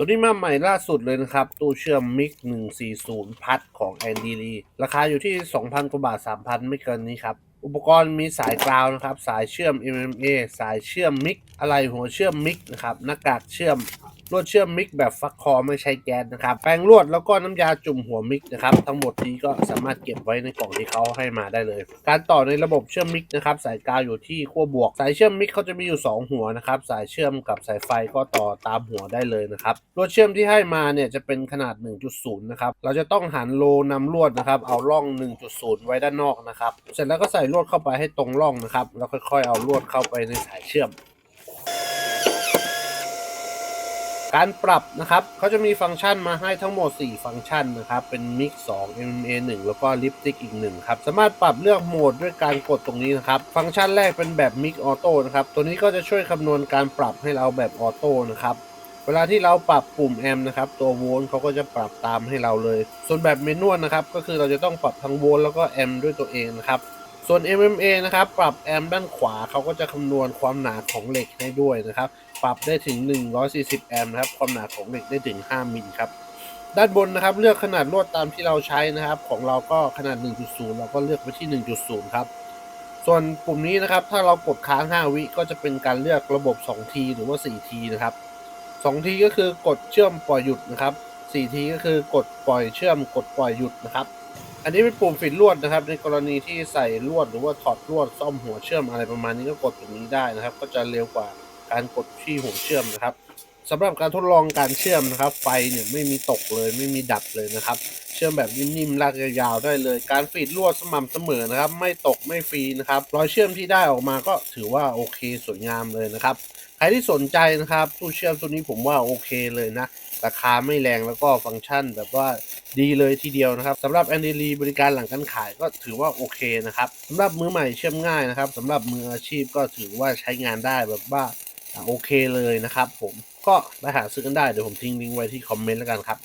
ตัวนี้มาใหม่ล่าสุดเลยนะครับ ตู้เชื่อมมิก 140 พัดของแอนดีรีราคาอยู่ที่ 2,000 กว่าบาท 3,000 ไม่เกินนี้ครับ อุปกรณ์มีสายกราวนะครับ สายเชื่อม MMA สายเชื่อมมิก อะไรหัวเชื่อมมิกนะครับ หน้ากากเชื่อม ลวดเชื่อมมิกแบบฟักคอไม่ใช้แก๊สนะครับ แปรงลวดแล้วก็น้ำยาจุ่มหัวมิกนะครับ ทั้งหมดนี้ก็สามารถเก็บไว้ในกล่องที่เขาให้มาได้เลย การต่อในระบบเชื่อมมิกนะครับ สายกาวอยู่ที่ขั้วบวก สายเชื่อมมิกเขาจะมีอยู่ 2 หัวนะครับ สายเชื่อมกับสายไฟก็ต่อตามหัวได้เลยนะครับ ลวดเชื่อมที่ให้มาเนี่ยจะเป็นขนาด 1.0 นะครับ เราจะต้องหันโลนำลวดนะครับ เอาร่อง 1.0 ไว้ด้านนอกนะครับ เสร็จแล้วก็ใส่ลวดเข้าไปให้ตรงร่องนะครับ แล้วค่อยๆ เอาลวดเข้าไปในสายเชื่อม การปรับนะครับเขาจะมีฟังก์ชันมาให้ทั้งหมด 4 ฟังก์ชันนะครับ เป็น Mix 2 MMA 1 แล้วก็ Lipstick อีก 1 ครับ สามารถปรับเลือกโหมดด้วยการกดตรงนี้นะครับ ฟังก์ชันแรกเป็นแบบ Mix Auto นะครับ ตัวนี้ก็จะช่วยคำนวณการปรับให้เราแบบออโต้นะครับเวลาที่เราปรับปุ่มแอมนะครับตัวโวลต์เขาก็จะปรับตามให้เราเลย ส่วนแบบเมนวลนะครับก็คือเราจะต้องปรับทั้งโวลต์แล้วก็แอมด้วยตัวเองนะครับส่วน MMA นะครับปรับแอมด้านขวาเขาก็จะคำนวณความหนาของเหล็กให้ด้วยนะครับ ปรับได้ถึง 140 แอมป์นะครับ ความหนาของเหล็กได้ถึง 5 มิลครับ ด้านบนนะครับ เลือกขนาดลวดตามที่เราใช้นะครับ ของเราก็ขนาด 1.0 เราก็เลือกไปที่ 1.0 ครับ ส่วนปุ่มนี้นะครับ ถ้าเรากดค้าง 5 วิก็จะเป็นการเลือกระบบ 2T หรือว่า 4T นะครับ 2T ก็คือกดเชื่อมปล่อยหยุดนะครับ 4T ก็คือกดปล่อยเชื่อม กดปล่อยหยุดนะครับ อันนี้เป็นปุ่มปิดลวดนะครับ ในกรณีที่ใส่ลวดหรือว่าถอดลวดซ่อมหัวเชื่อมอะไรประมาณนี้ก็กดตรงนี้ได้นะครับ ก็จะเร็วกว่า การกดที่หัวเชื่อมนะครับสำหรับการทดลองการเชื่อมนะครับ ไฟเนี่ยไม่มีตกเลยไม่มีดับเลยนะครับ เชื่อมแบบนิ่มๆลากยาวๆได้เลย การฟีดลวดสม่ำเสมอนะครับ ไม่ตกไม่ฟรีนะครับรอยเชื่อมที่ได้ออกมาก็ถือว่าโอเคสวยงามเลยนะครับใครที่สนใจนะครับตู้เชื่อมตัวนี้ผมว่าโอเคเลยนะราคาไม่แรงแล้วก็ฟังก์ชันแบบว่าดีเลยทีเดียวนะครับสำหรับ a n d y l e บริการหลังการขายก็ถือว่าโอเคนะครับสำหรับมือใหม่เชื่อมง่ายนะครับสำหรับมืออาชีพก็ถือว่าใช้งานได้แบบว่า โอเคเลยนะครับผมก็ไปหาซื้อกันได้เดี๋ยวผมทิ้งลิงก์ไว้ที่คอมเมนต์แล้วกันครับ